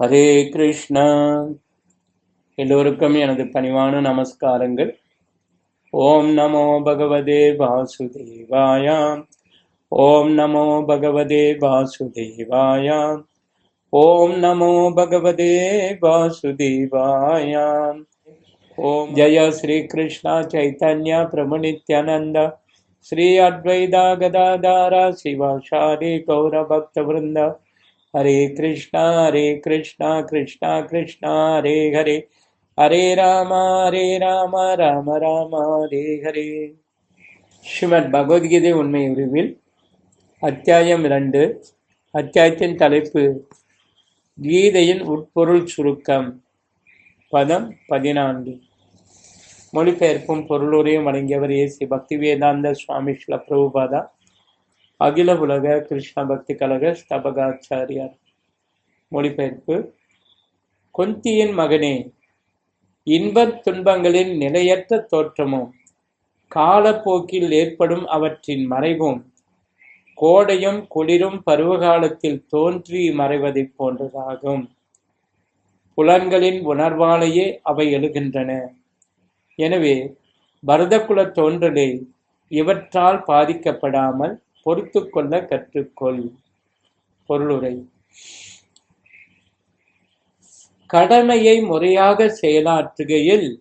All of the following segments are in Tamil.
ஹரே கிருஷ்ணா. எல்லோருக்கும் எனது பணிவான நமஸ்காரங்கள். ஓம் நமோ பகவதே வாசுதேவாயாம் ஓம் நமோ பகவதே வாசுதேவாயாம் ஓம் நமோ பகவதே வாசுதேவாயாம் ஓம் ஜய ஸ்ரீ கிருஷ்ணா சைத்தன்யா பிரபு நித்யானந்த ஸ்ரீ அத்வைதா கதாதாரா சிவாஷாரி கௌர பக்த ஹரே கிருஷ்ணா ஹரே கிருஷ்ணா கிருஷ்ணா கிருஷ்ணா ஹரே ஹரே. ஹரே ராம ஹரே ராம ராம ராம ஹரே ஹரே. ஸ்ரீமத் பகவத்கீதை உண்மை உருவில் அத்தியாயம் இரண்டு அத்தியாயத்தின் தலைப்பு கீதையின் உட்பொருள் சுருக்கம் பதம் பதினான்கு. மொழிபெயர்ப்பும் பொருளுரையும் வழங்கியவர் ஏசி பக்தி வேதாந்த சுவாமி ஸ்ல பிரபுபாதா அகில உலக கிருஷ்ண பக்தி கழக ஸ்தபகாச்சாரியார் மொழிபெயர்ப்பு. குந்தியின் மகனே இன்பத் துன்பங்களின் நிலையற்ற தோற்றமும் காலப்போக்கில் ஏற்படும் அவற்றின் மறைவும் கோடையும் குளிரும் பருவகாலத்தில் தோன்றி மறைவதைப் போன்றதாகும். புலன்களின் உணர்வாலேயே அவை எழுகின்றன. எனவே பரதகுல தோன்றலை இவற்றால் பாதிக்கப்படாமல் பொறுத்து கொள்ள கற்றுக்கொள். பொருளுரை. கடமையை முறையாக செயலாற்றுகையில்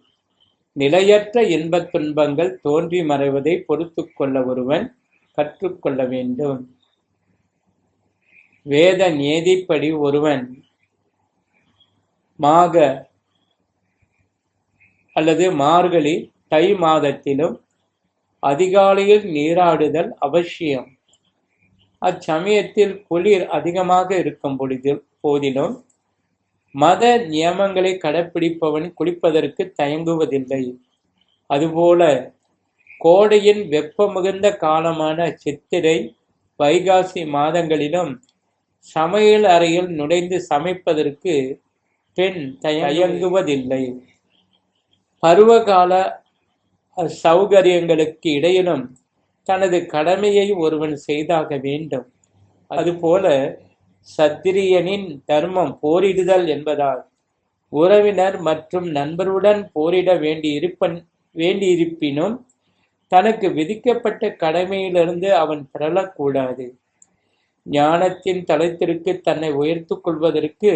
நிலையற்ற இன்பத் துன்பங்கள் தோன்றி மறைவதை பொறுத்து கொள்ள ஒருவன் கற்றுக்கொள்ள வேண்டும். வேத நியதிப்படி ஒருவன் மாக அல்லது மார்கழி தை மாதத்திலும் அதிகாலையில் நீராடுதல் அவசியம். அச்சமயத்தில் குளிர் அதிகமாக இருக்கும் பொழுது போதிலும் மத நியமங்களை கடைப்பிடிப்பவன் குளிப்பதற்கு தயங்குவதில்லை. அதுபோல கோடையின் வெப்ப மிகுந்த காலமான சித்திரை வைகாசி மாதங்களிலும் சமையல் அறையில் நுழைந்து சமைப்பதற்கு பெண் தயங்குவதில்லை. பருவகால சௌகரியங்களுக்கு இடையிலும் தனது கடமையை ஒருவன் செய்தாக வேண்டும். அதுபோல சத்திரியனின் தர்மம் போரிடுதல் என்பதால் உறவினர் மற்றும் நண்பருடன் போரிட வேண்டியிருப்பன் வேண்டியிருப்பினும் தனக்கு விதிக்கப்பட்ட கடமையிலிருந்து அவன் பிறழக்கூடாது ஞானத்தின் தளத்திற்கு தன்னை உயர்த்து கொள்வதற்கு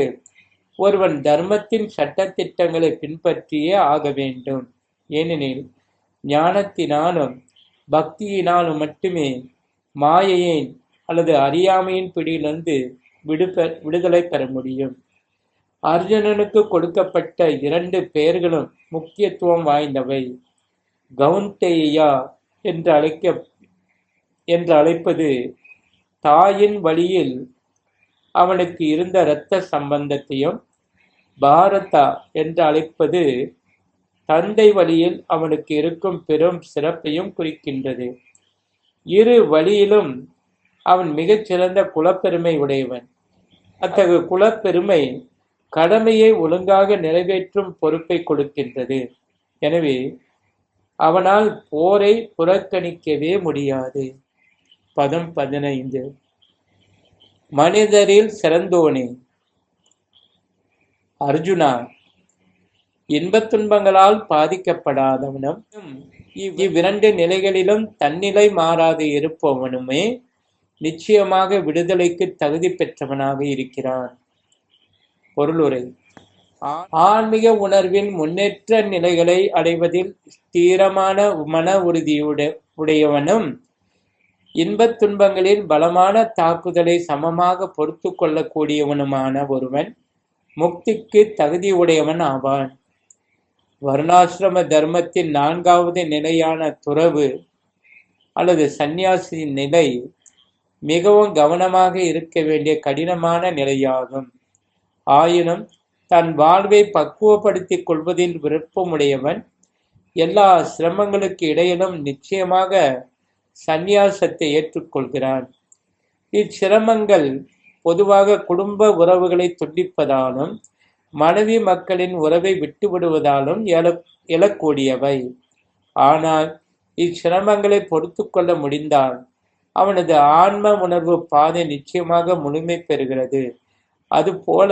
ஒருவன் தர்மத்தின் சட்டத்திட்டங்களை பின்பற்றியே ஆக வேண்டும். ஏனெனில் ஞானத்தினாலும் பக்தியினால் மட்டுமே மாயையின் அல்லது அறியாமையின் பிடியிலிருந்து விடுப விடுதலை பெற முடியும். அர்ஜுனனுக்கு கொடுக்கப்பட்ட இரண்டு பெயர்களும் முக்கியத்துவம் வாய்ந்தவை. கவுந்தேயா என்று அழைக்க என்று அழைப்பது தாயின் வழியில் அவனுக்கு இருந்த இரத்த சம்பந்தத்தையும் பாரதா என்று அழைப்பது தந்தை வழியில் அவனுக்கு இருக்கும் பெரும் சிறப்பையும் குறிக்கின்றது. இரு வழியிலும் அவன் மிகச்சிறந்த குலப்பெருமை உடையவன். அத்தகைய குலப்பெருமை கடமையை ஒழுங்காக நிறைவேற்றும் பொறுப்பை கொடுக்கின்றது. எனவே அவனால் போரை புறக்கணிக்கவே முடியாது. பதம் பதினைந்து. மனிதரில் சிறந்தோனே. அர்ஜுனா இன்பத் துன்பங்களால் பாதிக்கப்படாதவனும் இவ்விரண்டு நிலைகளிலும் தன்னிலை மாறாது இருப்பவனுமே நிச்சயமாக விடுதலைக்கு தகுதி பெற்றவனாக இருக்கிறான். பொருளுரை. ஆன்மீக உணர்வின் முன்னேற்ற நிலைகளை அடைவதில் தீரமான மன உறுதியுட உடையவனும் இன்பத் துன்பங்களின் பலமான தாக்குதலை சமமாக பொறுத்து கொள்ளக்கூடியவனுமான ஒருவன் முக்திக்கு தகுதியுடையவன் ஆவான். வர்ணாசிரம தர்மத்தின் நான்காவது நிலையான துறவு அல்லது சந்நியாசியின் நிலை மிகவும் கவனமாக இருக்க வேண்டிய கடினமான நிலையாகும். ஆயினும் தன் வாழ்வை பக்குவப்படுத்திக் கொள்வதில் விருப்பமுடையவன் எல்லா சிரமங்களுக்கு இடையிலும் நிச்சயமாக சந்நியாசத்தை ஏற்றுக்கொள்கிறான். இச்சிரமங்கள் பொதுவாக குடும்ப உறவுகளை துண்டிப்பதாலும் மனைவி மக்களின் உறவை விட்டுவிடுவதாலும் எழ எழக்கூடியவை. ஆனால் இச்சிரமங்களை பொறுத்து கொள்ள முடிந்தால் அவனது ஆன்ம உணர்வு பாதை நிச்சயமாக முழுமை பெறுகிறது. அதுபோல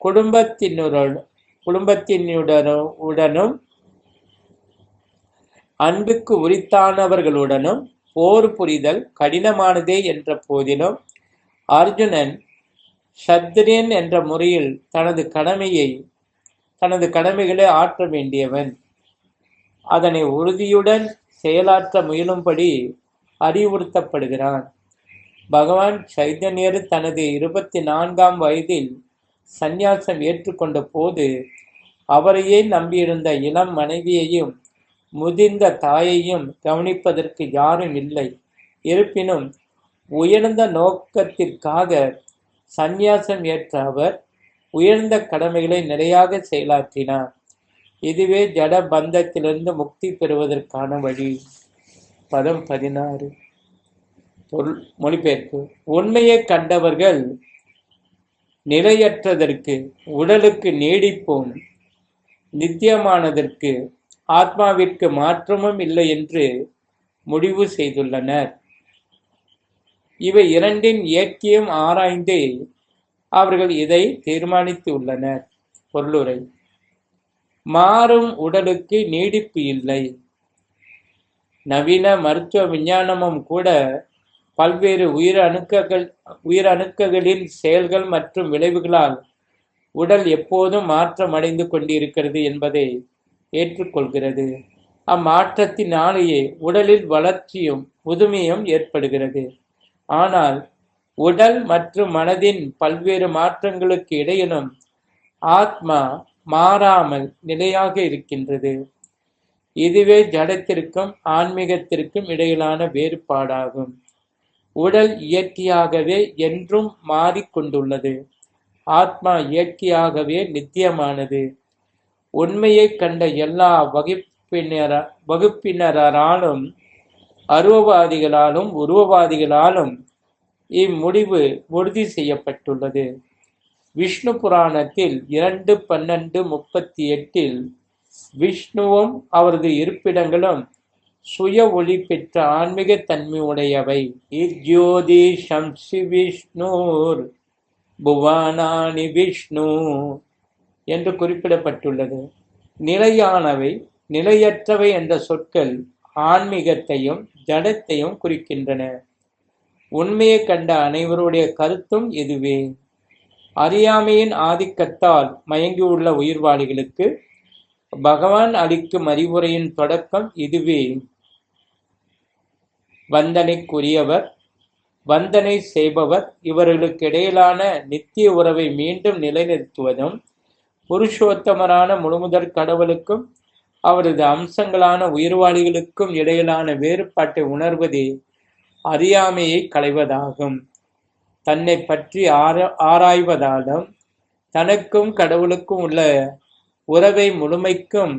குடும்பத்தினுடன் குடும்பத்தினுடனும் உடனும் அன்புக்கு உரித்தானவர்களுடனும் போர் புரிதல் கடினமானதே என்ற போதிலும் அர்ஜுனன் சத்திரியன் என்ற முறையில் தனது கடமையை தனது கடமைகளை ஆற்ற வேண்டியவன். அதனை உறுதியுடன் செயலாற்ற முயலும்படி அறிவுறுத்தப்படுகிறான். பகவான் சைதன்யர் தனது இருபத்தி நான்காம் வயதில் சந்நியாசம் ஏற்றுக்கொண்ட போது அவரையே நம்பியிருந்த இளம் மனைவியையும் முதிர்ந்த தாயையும் கவனிப்பதற்கு யாரும் இல்லை. இருப்பினும் உயர்ந்த நோக்கத்திற்காக சந்நியாசம் ஏற்ற அவர் உயர்ந்த கடமைகளை நிறையாக செயலாற்றினார். இதுவே ஜட பந்தத்திலிருந்து முக்தி பெறுவதற்கான வழி. பதம் பதினாறு. பொருள் மொழிபெயர்ப்பு. உண்மையை கண்டவர்கள் நிலையற்றதற்கு உடலுக்கு நீடிப்பும். நித்தியமானதற்கு ஆத்மாவிற்கு மாற்றமும் இல்லை என்று முடிவு செய்துள்ளனர். இவை இரண்டின் இயற்கையும் ஆராய்ந்து அவர்கள் இதை தீர்மானித்து உள்ளனர். பொருளுரை. மாறும் உடலுக்கு நீடிப்பு இல்லை. நவீன மருத்துவ விஞ்ஞானமும் கூட பல்வேறு உயிர் அணுக்கள் உயிர் அணுக்களின் செயல்கள் மற்றும் விளைவுகளால் உடல் எப்போதும் மாற்றம் அடைந்து கொண்டிருக்கிறது என்பதை ஏற்றுக்கொள்கிறது. அம்மாற்றத்தினாலேயே உடலில் வளர்ச்சியும் புதுமையும் ஏற்படுகிறது. ஆனால் உடல் மற்றும் மனதின் பல்வேறு மாற்றங்களுக்கு இடையிலும் ஆத்மா மாறாமல் நிலையாக இருக்கின்றது. இதுவே ஜடத்திற்கும் ஆன்மீகத்திற்கும் இடையிலான வேறுபாடாகும். உடல் இயற்கையாகவே என்றும் மாறிக்கொண்டுள்ளது. ஆத்மா இயற்கையாகவே நித்தியமானது. உண்மையை கண்ட எல்லா வகுப்பினர வகுப்பினராலும் அருவவாதிகளாலும் உருவவாதிகளாலும் இம்முடிவு உறுதி செய்யப்பட்டுள்ளது. விஷ்ணு புராணத்தில் இரண்டு பன்னெண்டு முப்பத்தி எட்டில் விஷ்ணுவும் அவரது இருப்பிடங்களும் சுய ஒளி பெற்ற ஆன்மீக தன்மை உடையவை. இஜ்யோதி சம்சி விஷ்ணூர் புவானானி விஷ்ணு என்று குறிப்பிடப்பட்டுள்ளது. நிலையானவை நிலையற்றவை என்ற சொற்கள் ஆன்மீகத்தையும் ஜடத்தையும் குறிக்கின்றன. உண்மையை கண்ட அனைவருடைய கருத்தும் இதுவே அறியாமையின் ஆதிக்கத்தால் மயங்கியுள்ள உயிர்வாளிகளுக்கு பகவான் அளிக்கும் அறிவுரையின் தொடக்கம் இதுவே. வந்தனைக்குரியவர் வந்தனை செய்பவர் இவர்களுக்கு இடையிலான நித்திய உறவை மீண்டும் நிலைநிறுத்துவதும் புருஷோத்தமரான முழுமுதற் கடவுளுக்கும் அவரது அம்சங்களான உயிர்வாளிகளுக்கும் இடையிலான வேறுபாட்டை உணர்வதே அறியாமையை களைவதாகும். தன்னை பற்றி ஆரா ஆராய்வதாலும் தனக்கும் கடவுளுக்கும் உள்ள உறவை முழுமைக்கும்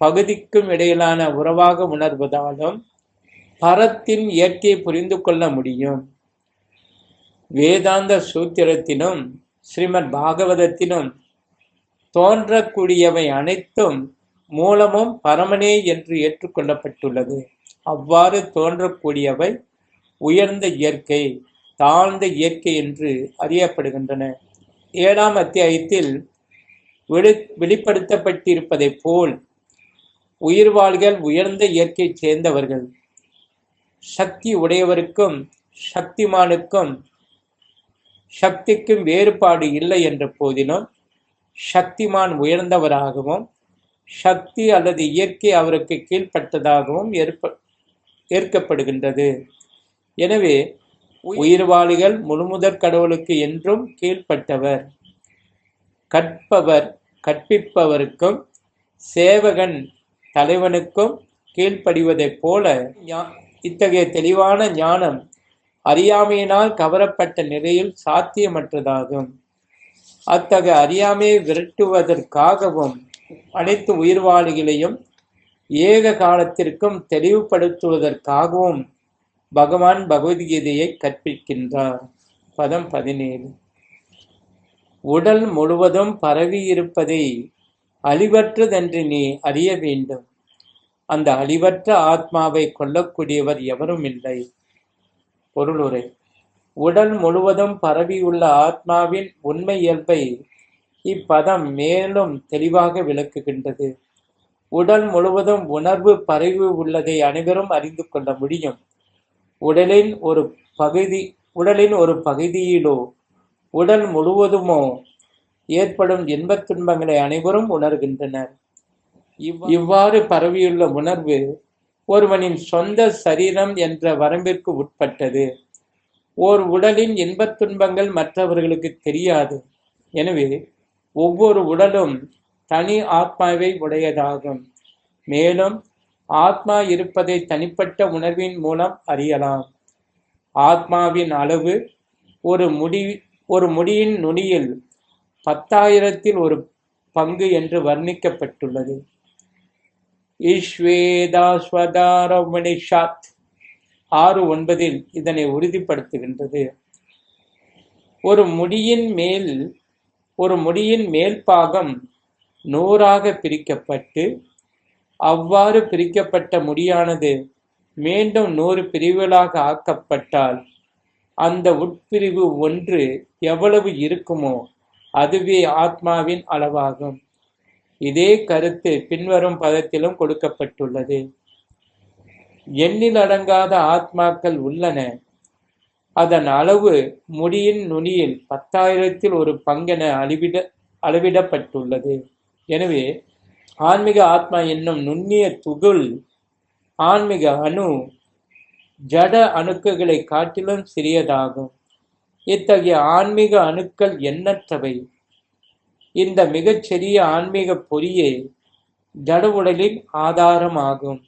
பகுதிக்கும் இடையிலான உறவாக உணர்வதாலும் பரத்தின் இயற்கையை புரிந்து கொள்ள முடியும். வேதாந்த சூத்திரத்தினும் ஸ்ரீமத் பாகவதத்தினும் தோன்றக்கூடியவை அனைத்தும் மூலமும் பரமனே என்று ஏற்றுக்கொள்ளப்பட்டுள்ளது. அவ்வாறு தோன்றக்கூடியவை உயர்ந்த இயற்கை தாழ்ந்த இயற்கை என்று அறியப்படுகின்றன. ஏழாம் அத்தியாயத்தில் வெளி வெளிப்படுத்தப்பட்டிருப்பதைப் போல் உயிர்வாள்கள் உயர்ந்த இயற்கை சேர்ந்தவர்கள். சக்தி உடையவருக்கும் சக்திமானுக்கும் சக்திக்கும் வேறுபாடு இல்லை என்ற போதிலும் சக்திமான் உயர்ந்தவராகவும் சக்தி அல்லது இயற்கை அவருக்கு கீழ்ப்பட்டதாகவும் ஏற்ப ஏற்கப்படுகின்றது. எனவே உயிர்வாளிகள் முழுமுதற் கடவுளுக்கு என்றும் கீழ்ப்பட்டவர். கற்பவர் கற்பிப்பவருக்கும் சேவகன் தலைவனுக்கும் கீழ்ப்படிவதைப் போல இத்தகைய தெளிவான ஞானம் அறியாமையினால் கவரப்பட்ட நிலையில் சாத்தியமற்றதாகும். அத்தகைய அறியாமையை விரட்டுவதற்காகவும் அனைத்து உயிர்வாளிகளையும் ஏக காலத்திற்கும் தெளிவுபடுத்துவதற்காகவும் பகவான் பகவத்கீதையை கற்பிக்கின்றார். பதம் பதினேழு. உடல் முழுவதும் பரவியிருப்பதை அழிவற்றதென்று நீ அறிய வேண்டும். அந்த அழிவற்ற ஆத்மாவை கொல்லக்கூடியவர் எவரும் இல்லை. பொருளுரை. உடல் முழுவதும் பரவியுள்ள ஆத்மாவின் உண்மை இயல்பை இப்பதம் மேலும் தெளிவாக விளக்குகின்றது. உடல் முழுவதும் உணர்வு பரிவு உள்ளதை அனைவரும் அறிந்து கொள்ள முடியும். உடலின் ஒரு பகுதி உடலின் ஒரு பகுதியிலோ உடல் முழுவதுமோ ஏற்படும் இன்பத் துன்பங்களை அனைவரும் உணர்கின்றனர். இவ்- இவ்வாறு பரவியுள்ள உணர்வு ஒருவனின் சொந்த சரீரம் என்ற வரம்பிற்கு உட்பட்டது. ஓர் உடலின் இன்பத் துன்பங்கள் மற்றவர்களுக்கு தெரியாது. எனவே ஒவ்வொரு உடலும் தனி ஆத்மாவை உடையதாகும். மேலும் ஆத்மா இருப்பதை தனிப்பட்ட உணர்வின் மூலம் அறியலாம். ஆத்மாவின் அளவு ஒரு முடி ஒரு முடியின் நுனியில் பத்தாயிரத்தில் ஒரு பங்கு என்று வர்ணிக்கப்பட்டுள்ளது. ஈஸ்வேதாஸ்வதாரமணிஷாத் ஆறு ஒன்பதில் இதனை உறுதிப்படுத்துகின்றது. ஒரு முடியின் மேல் ஒரு முடியின் மேல்பாகம் நூறாகப் நூறாக பிரிக்கப்பட்டு அவ்வாறு பிரிக்கப்பட்ட முடியானது மீண்டும் நூறு பிரிவுகளாக ஆக்கப்பட்டால் அந்த உட்பிரிவு ஒன்று எவ்வளவு இருக்குமோ அதுவே ஆத்மாவின் அளவாகும். இதே கருத்து பின்வரும் பதத்திலும் கொடுக்கப்பட்டுள்ளது. எண்ணில் அடங்காத ஆத்மாக்கள் உள்ளன. அதன் அளவு முடியின் நுனியில் பத்தாயிரத்தில் ஒரு பங்கென அளவிட அளவிடப்பட்டுள்ளது. எனவே ஆன்மீக ஆத்மா என்னும் நுண்ணிய துகள் ஆன்மீக அணு ஜட அணுக்குகளை காட்டிலும் சிறியதாகும். இத்தகைய ஆன்மீக அணுக்கள் எண்ணற்றவை. இந்த மிகச்சிறிய ஆன்மீக பொறியே ஜட உடலின் ஆதாரமாகும்.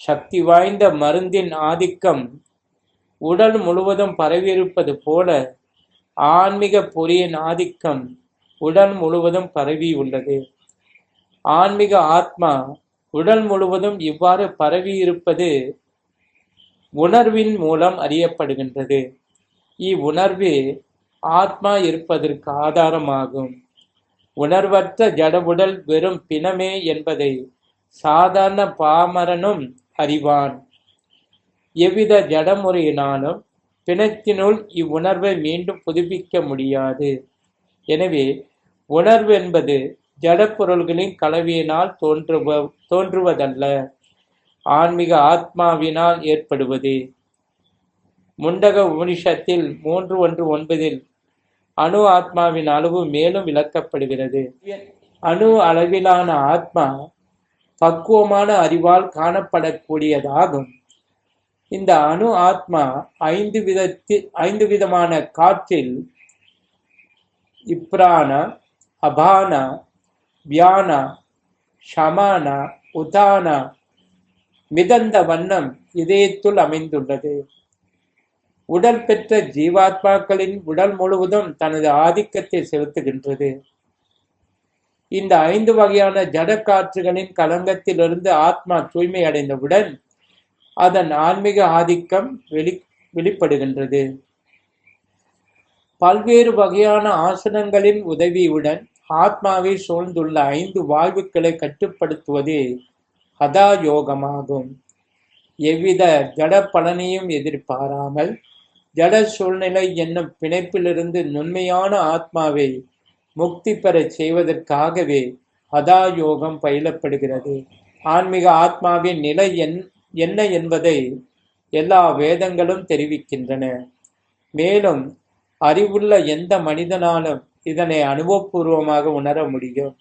சக்தி வாய்ந்த மருந்தின் ஆதிக்கம் உடல் முழுவதும் பரவியிருப்பது போல ஆன்மீக பொறியின் ஆதிக்கம் உடல் முழுவதும் பரவியுள்ளது ஆன்மீக ஆத்மா உடல் முழுவதும் இவ்வாறு பரவியிருப்பது உணர்வின் மூலம் அறியப்படுகின்றது. இவ்வுணர்வு ஆத்மா இருப்பதற்கு ஆதாரமாகும். உணர்வற்ற ஜடவுடல் வெறும் பிணமே என்பதை சாதாரண பாமரனும் அறிவான். எவ்வித ஜடமுறையினாலும் பிணத்தினுள் இவ்வுணர்வை மீண்டும் புதுப்பிக்க முடியாது. எனவே உணர்வு என்பது ஜடப்பொருள்களின் கலவையினால் தோன்றுவ தோன்றுவதல்ல. ஆன்மீக ஆத்மாவினால் ஏற்படுவது. முண்டக உபனிஷத்தில் மூன்று ஒன்று ஒன்பதில் அணு ஆத்மாவின் அளவு மேலும் விளக்கப்படுகிறது. அணு அளவிலான ஆத்மா பக்குவமான அறிவால் காணப்படக்கூடியதாகும். இந்த அணு ஆத்மா ஐந்து விதத்தில் ஐந்து விதமான காற்றில் இப்ரான அபான வியான ஷமான உதான மிதந்த வண்ணம் இதயத்துள் அமைந்துள்ளது. உடல் பெற்ற ஜீவாத்மாக்களின் உடல் முழுவதும் தனது ஆதிக்கத்தை செலுத்துகின்றது. இந்த ஐந்து வகையான ஜட காற்றுகளின் கலங்கத்திலிருந்து ஆத்மா தூய்மை அடைந்தவுடன் அதன் ஆன்மீக ஆதிக்கம் வெளி வெளிப்படுகின்றது. பல்வேறு வகையான ஆசனங்களின் உதவியுடன் ஆத்மாவை சூழ்ந்துள்ள ஐந்து வாழ்வுகளை கட்டுப்படுத்துவதே ஹதா யோகமாகும் எவ்வித ஜட பலனையும் எதிர்பாராமல் ஜட சூழ்நிலை என்னும் பிணைப்பிலிருந்து நுண்மையான ஆத்மாவை முக்தி பெறச் செய்வதற்காகவே ஹதா யோகம் பயிலப்படுகிறது. ஆன்மீக ஆத்மாவின் நிலை என் என்ன என்பதை எல்லா வேதங்களும் தெரிவிக்கின்றன. மேலும் அறிவுள்ள எந்த மனிதனாலும் இதனை அனுபவபூர்வமாக உணர முடியும்.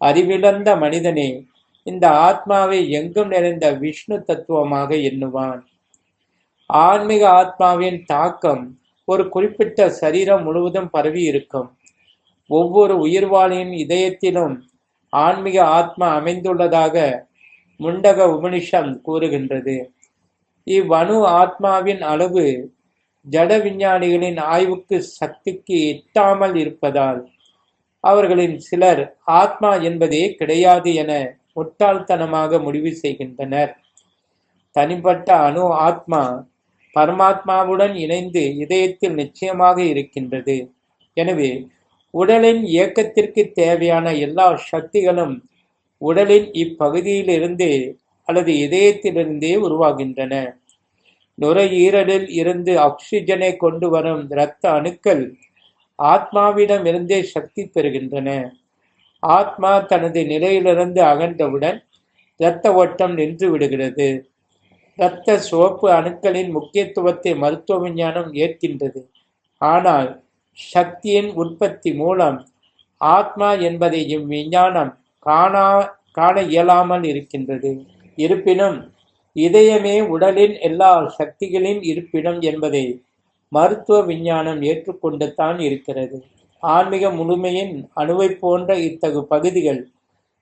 அறிவிழந்த மனிதனே இந்த ஆத்மாவை எங்கும் நிறைந்த விஷ்ணு தத்துவமாக எண்ணுவான். ஆன்மீக ஆத்மாவின் தாக்கம் ஒரு குறிப்பிட்ட சரீரம் முழுவதும் பரவி இருக்கும். ஒவ்வொரு உயிர்வாளியின் இதயத்திலும் ஆன்மீக ஆத்மா அமைந்துள்ளதாக முண்டக உபனிஷம் கூறுகின்றது. இவ்வணு ஆத்மாவின் அளவு ஜட விஞ்ஞானிகளின் ஆய்வுக்கு சக்திக்கு எட்டாமல் இருப்பதால் அவர்களின் சிலர் ஆத்மா என்பதே கிடையாது என முட்டாள்தனமாக முடிவு செய்கின்றனர். தனிப்பட்ட அணு ஆத்மா பரமாத்மாவுடன் இணைந்து இதயத்தில் நிச்சயமாக இருக்கின்றது. எனவே உடலின் இயக்கத்திற்கு தேவையான எல்லா சக்திகளும் உடலின் இப்பகுதியிலிருந்தே அல்லது இதயத்திலிருந்தே உருவாகின்றன. நுரையீரலில் இருந்து ஆக்சிஜனை கொண்டு வரும் இரத்த அணுக்கள் ஆத்மாவிடமிருந்தே சக்தி பெறுகின்றன. ஆத்மா தனது நிலையிலிருந்து அகன்றவுடன் இரத்த ஓட்டம் நின்று விடுகிறது. இரத்த சிவப்பு அணுக்களின் முக்கியத்துவத்தை மருத்துவ விஞ்ஞானம் ஏற்கின்றது. ஆனால் சக்தியின் உற்பத்தி மூலம் ஆத்மா என்பதை இவ்விஞ்ஞானம் காணா காண இயலாமல் இருக்கின்றது. இருப்பினும் இதயமே உடலின் எல்லா சக்திகளின் இருப்பிடம் என்பதை மருத்துவ விஞ்ஞானம் ஏற்றுக்கொண்டுத்தான் இருக்கிறது. ஆன்மீக முழுமையின் அணுவைப் போன்ற இத்தகு பகுதிகள்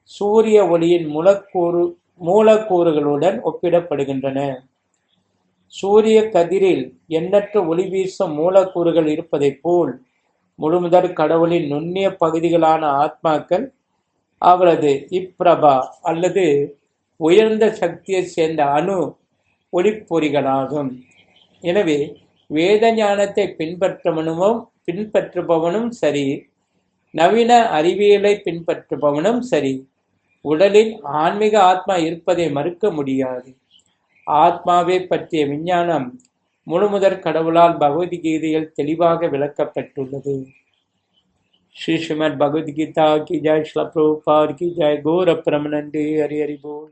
சூரிய ஒளியின் மூலக்கூறு மூலக்கூறுகளுடன் ஒப்பிடப்படுகின்றன. சூரிய கதிரில் எண்ணற்ற ஒளி வீசும் மூலக்கூறுகள் இருப்பதைப் போல் முழுமுதற் கடவுளின் நுண்ணிய பகுதிகளான ஆத்மாக்கள் அவரது இப்பிரபா அல்லது உயர்ந்த சக்தியைச் சேர்ந்த அணு ஒளிப்பொறிகளாகும். எனவே வேத ஞானத்தை பின்பற்றவனும் பின்பற்றுபவனும் சரி நவீன அறிவியலை பின்பற்றுபவனும் சரி உடலில் ஆன்மீக ஆத்மா இருப்பதை மறுக்க முடியாது. ஆத்மாவை பற்றிய விஞ்ஞானம் முழுமுதற் கடவுளால் பகவத்கீதையில் தெளிவாக விளக்கப்பட்டுள்ளது. श्री श्रीमद भगवद गीता की जय प्रभुपाद की जय गौर प्रमनंदे हरि हरि बोल